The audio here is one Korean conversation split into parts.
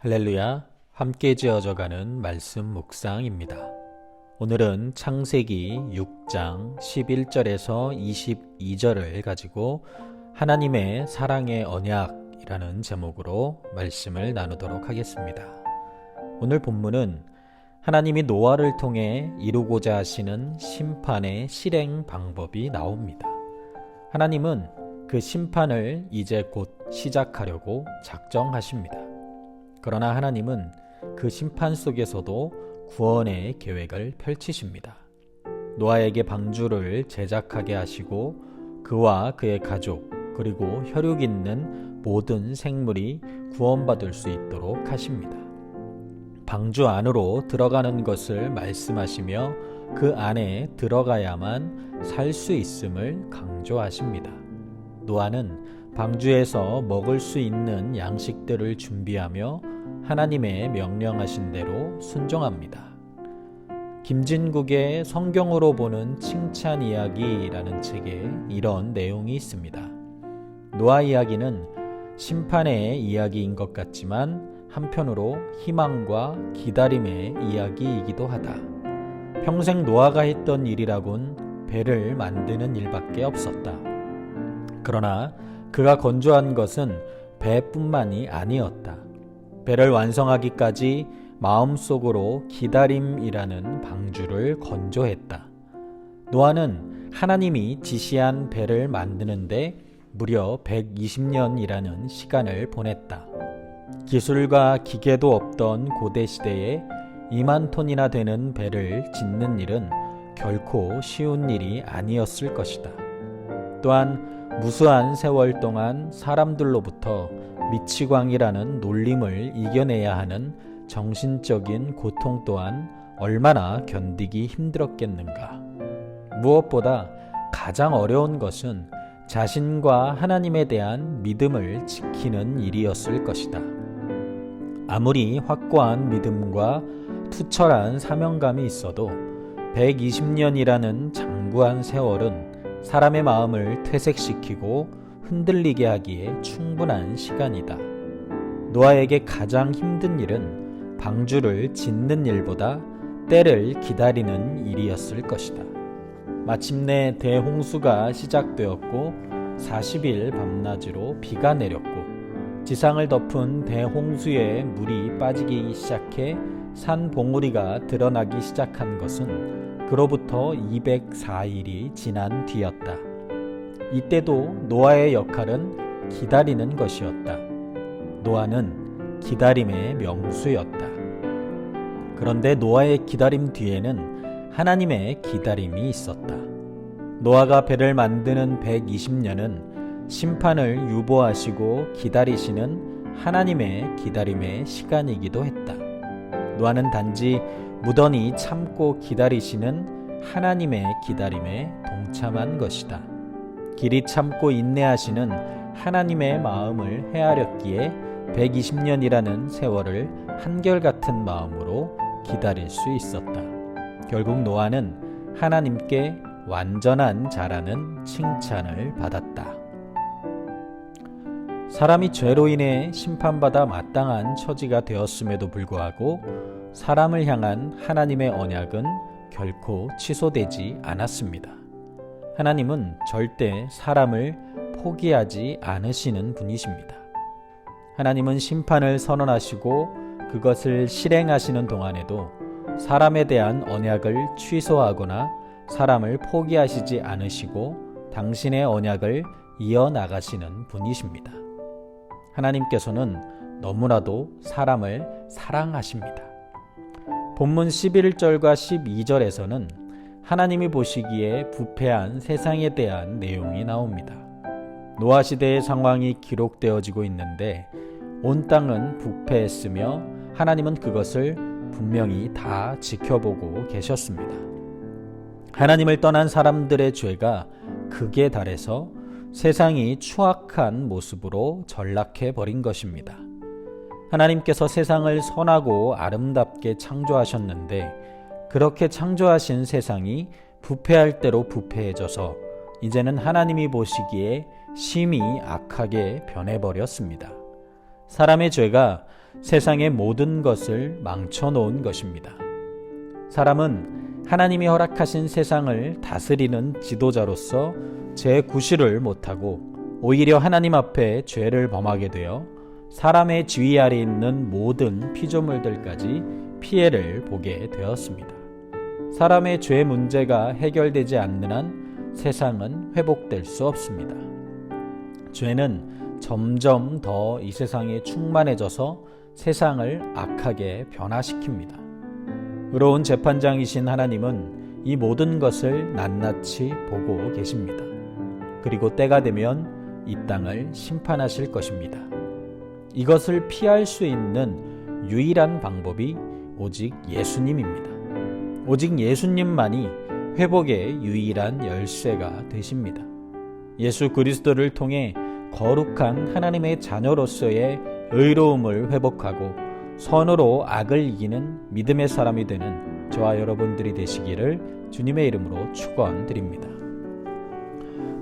할렐루야, 함께 지어져가는 말씀 묵상입니다. 오늘은 창세기 6장 11절에서 22절을 가지고 하나님의 사랑의 언약이라는 제목으로 말씀을 나누도록 하겠습니다. 오늘 본문은 하나님이 노아를 통해 이루고자 하시는 심판의 실행 방법이 나옵니다. 하나님은 그 심판을 이제 곧 시작하려고 작정하십니다. 그러나 하나님은 그 심판 속에서도 구원의 계획을 펼치십니다. 노아에게 방주를 제작하게 하시고 그와 그의 가족 그리고 혈육 있는 모든 생물이 구원받을 수 있도록 하십니다. 방주 안으로 들어가는 것을 말씀하시며 그 안에 들어가야만 살 수 있음을 강조하십니다. 노아는 방주에서 먹을 수 있는 양식들을 준비하며 하나님의 명령하신 대로 순종합니다. 김진국의 성경으로 보는 칭찬 이야기라는 책에 이런 내용이 있습니다. 노아 이야기는 심판의 이야기인 것 같지만 한편으로 희망과 기다림의 이야기이기도 하다. 평생 노아가 했던 일이라곤 배를 만드는 일밖에 없었다. 그러나 그가 건조한 것은 배뿐만이 아니었다. 배를 완성하기까지 마음속으로 기다림이라는 방주를 건조했다. 노아는 하나님이 지시한 배를 만드는데 무려 120년이라는 시간을 보냈다. 기술과 기계도 없던 고대 시대에 2만 톤이나 되는 배를 짓는 일은 결코 쉬운 일이 아니었을 것이다. 또한 무수한 세월 동안 사람들로부터 미치광이라는 놀림을 이겨내야 하는 정신적인 고통 또한 얼마나 견디기 힘들었겠는가. 무엇보다 가장 어려운 것은 자신과 하나님에 대한 믿음을 지키는 일이었을 것이다. 아무리 확고한 믿음과 투철한 사명감이 있어도 120년이라는 장구한 세월은 사람의 마음을 퇴색시키고 흔들리게 하기에 충분한 시간이다. 노아에게 가장 힘든 일은 방주를 짓는 일보다 때를 기다리는 일이었을 것이다. 마침내 대홍수가 시작되었고 40일 밤낮으로 비가 내렸고 지상을 덮은 대홍수에 물이 빠지기 시작해 산 봉우리가 드러나기 시작한 것은 그로부터 204일이 지난 뒤였다. 이때도 노아의 역할은 기다리는 것이었다. 노아는 기다림의 명수였다. 그런데 노아의 기다림 뒤에는 하나님의 기다림이 있었다. 노아가 배를 만드는 120년은 심판을 유보하시고 기다리시는 하나님의 기다림의 시간이기도 했다. 노아는 단지 무던히 참고 기다리시는 하나님의 기다림에 동참한 것이다. 길이 참고 인내하시는 하나님의 마음을 헤아렸기에 120년이라는 세월을 한결같은 마음으로 기다릴 수 있었다. 결국 노아는 하나님께 완전한 자라는 칭찬을 받았다. 사람이 죄로 인해 심판받아 마땅한 처지가 되었음에도 불구하고 사람을 향한 하나님의 언약은 결코 취소되지 않았습니다. 하나님은 절대 사람을 포기하지 않으시는 분이십니다. 하나님은 심판을 선언하시고 그것을 실행하시는 동안에도 사람에 대한 언약을 취소하거나 사람을 포기하시지 않으시고 당신의 언약을 이어나가시는 분이십니다. 하나님께서는 너무나도 사람을 사랑하십니다. 본문 11절과 12절에서는 하나님이 보시기에 부패한 세상에 대한 내용이 나옵니다. 노아 시대의 상황이 기록되어지고 있는데 온 땅은 부패했으며 하나님은 그것을 분명히 다 지켜보고 계셨습니다. 하나님을 떠난 사람들의 죄가 극에 달해서 세상이 추악한 모습으로 전락해 버린 것입니다. 하나님께서 세상을 선하고 아름답게 창조하셨는데 그렇게 창조하신 세상이 부패할 대로 부패해져서 이제는 하나님이 보시기에 심히 악하게 변해버렸습니다. 사람의 죄가 세상의 모든 것을 망쳐놓은 것입니다. 사람은 하나님이 허락하신 세상을 다스리는 지도자로서 제 구실을 못하고 오히려 하나님 앞에 죄를 범하게 되어 사람의 지위 아래 있는 모든 피조물들까지 피해를 보게 되었습니다. 사람의 죄 문제가 해결되지 않는 한 세상은 회복될 수 없습니다. 죄는 점점 더 이 세상에 충만해져서 세상을 악하게 변화시킵니다. 의로운 재판장이신 하나님은 이 모든 것을 낱낱이 보고 계십니다. 그리고 때가 되면 이 땅을 심판하실 것입니다. 이것을 피할 수 있는 유일한 방법이 오직 예수님입니다. 오직 예수님만이 회복의 유일한 열쇠가 되십니다. 예수 그리스도를 통해 거룩한 하나님의 자녀로서의 의로움을 회복하고 선으로 악을 이기는 믿음의 사람이 되는 저와 여러분들이 되시기를 주님의 이름으로 축원드립니다.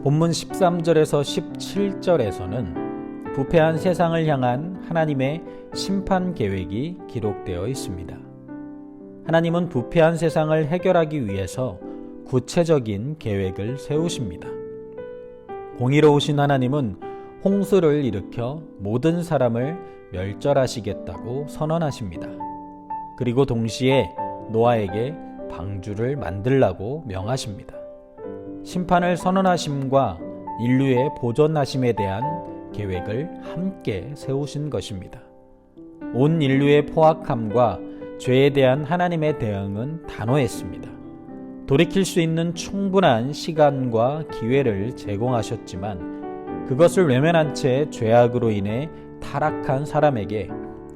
본문 13절에서 17절에서는 부패한 세상을 향한 하나님의 심판 계획이 기록되어 있습니다. 하나님은 부패한 세상을 해결하기 위해서 구체적인 계획을 세우십니다. 공의로우신 하나님은 홍수를 일으켜 모든 사람을 멸절하시겠다고 선언하십니다. 그리고 동시에 노아에게 방주를 만들라고 명하십니다. 심판을 선언하심과 인류의 보존하심에 대한 계획을 함께 세우신 것입니다. 온 인류의 포악함과 죄에 대한 하나님의 대응은 단호했습니다. 돌이킬 수 있는 충분한 시간과 기회를 제공하셨지만 그것을 외면한 채 죄악으로 인해 타락한 사람에게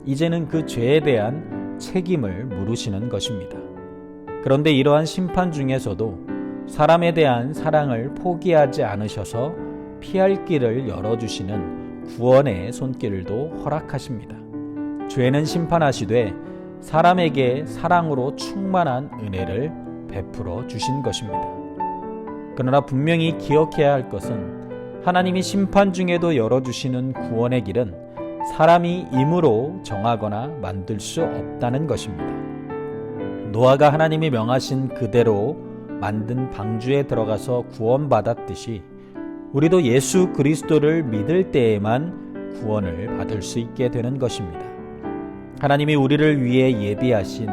이제는 그 죄에 대한 책임을 물으시는 것입니다. 그런데 이러한 심판 중에서도 사람에 대한 사랑을 포기하지 않으셔서 피할 길을 열어주시는 구원의 손길도 허락하십니다. 죄는 심판하시되 사람에게 사랑으로 충만한 은혜를 베풀어 주신 것입니다. 그러나 분명히 기억해야 할 것은 하나님이 심판 중에도 열어주시는 구원의 길은 사람이 임으로 정하거나 만들 수 없다는 것입니다. 노아가 하나님이 명하신 그대로 만든 방주에 들어가서 구원받았듯이 우리도 예수 그리스도를 믿을 때에만 구원을 받을 수 있게 되는 것입니다. 하나님이 우리를 위해 예비하신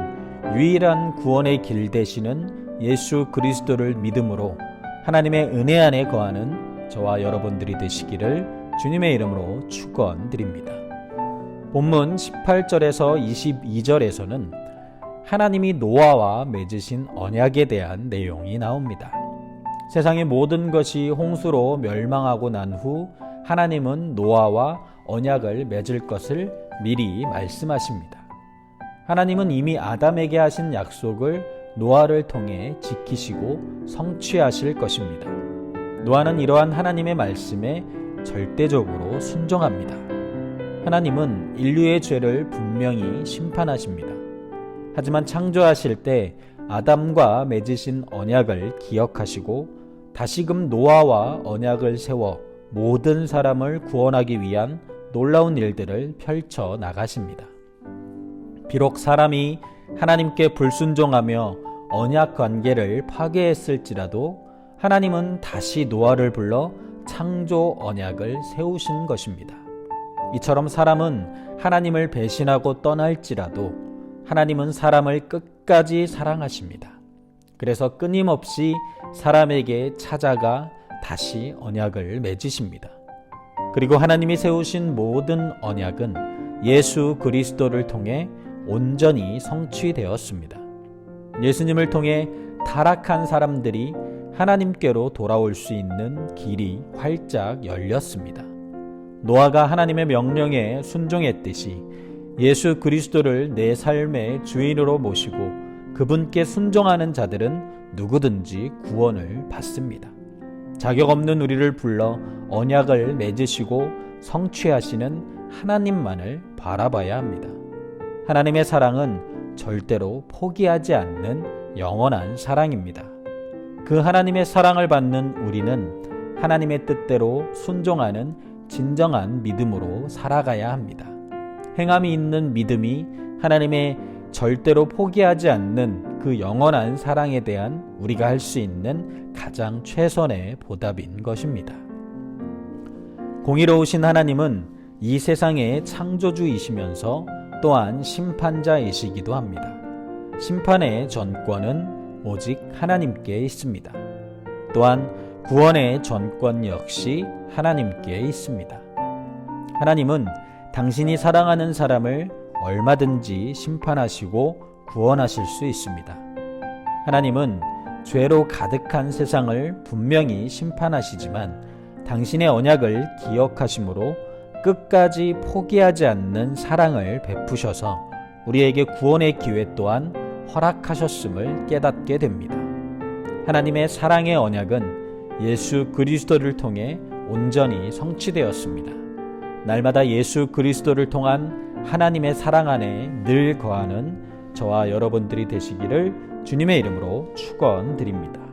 유일한 구원의 길 되시는 예수 그리스도를 믿음으로 하나님의 은혜 안에 거하는 저와 여러분들이 되시기를 주님의 이름으로 축원드립니다. 본문 18절에서 22절에서는 하나님이 노아와 맺으신 언약에 대한 내용이 나옵니다. 세상의 모든 것이 홍수로 멸망하고 난 후 하나님은 노아와 언약을 맺을 것을 미리 말씀하십니다. 하나님은 이미 아담에게 하신 약속을 노아를 통해 지키시고 성취하실 것입니다. 노아는 이러한 하나님의 말씀에 절대적으로 순종합니다. 하나님은 인류의 죄를 분명히 심판하십니다. 하지만 창조하실 때 아담과 맺으신 언약을 기억하시고 다시금 노아와 언약을 세워 모든 사람을 구원하기 위한 놀라운 일들을 펼쳐 나가십니다. 비록 사람이 하나님께 불순종하며 언약 관계를 파괴했을지라도 하나님은 다시 노아를 불러 창조 언약을 세우신 것입니다. 이처럼 사람은 하나님을 배신하고 떠날지라도 하나님은 사람을 끝까지 사랑하십니다. 그래서 끊임없이 사람에게 찾아가 다시 언약을 맺으십니다. 그리고 하나님이 세우신 모든 언약은 예수 그리스도를 통해 온전히 성취되었습니다. 예수님을 통해 타락한 사람들이 하나님께로 돌아올 수 있는 길이 활짝 열렸습니다. 노아가 하나님의 명령에 순종했듯이 예수 그리스도를 내 삶의 주인으로 모시고 그분께 순종하는 자들은 누구든지 구원을 받습니다. 자격 없는 우리를 불러 언약을 맺으시고 성취하시는 하나님만을 바라봐야 합니다. 하나님의 사랑은 절대로 포기하지 않는 영원한 사랑입니다. 그 하나님의 사랑을 받는 우리는 하나님의 뜻대로 순종하는 진정한 믿음으로 살아가야 합니다. 행함이 있는 믿음이 하나님의 절대로 포기하지 않는 그 영원한 사랑에 대한 우리가 할 수 있는 가장 최선의 보답인 것입니다. 공의로우신 하나님은 이 세상의 창조주이시면서 또한 심판자이시기도 합니다. 심판의 전권은 오직 하나님께 있습니다. 또한 구원의 전권 역시 하나님께 있습니다. 하나님은 당신이 사랑하는 사람을 얼마든지 심판하시고 구원하실 수 있습니다. 하나님은 죄로 가득한 세상을 분명히 심판하시지만 당신의 언약을 기억하심으로 끝까지 포기하지 않는 사랑을 베푸셔서 우리에게 구원의 기회 또한 허락하셨음을 깨닫게 됩니다. 하나님의 사랑의 언약은 예수 그리스도를 통해 온전히 성취되었습니다. 날마다 예수 그리스도를 통한 하나님의 사랑 안에 늘 거하는 저와 여러분들이 되시기를 주님의 이름으로 축원드립니다.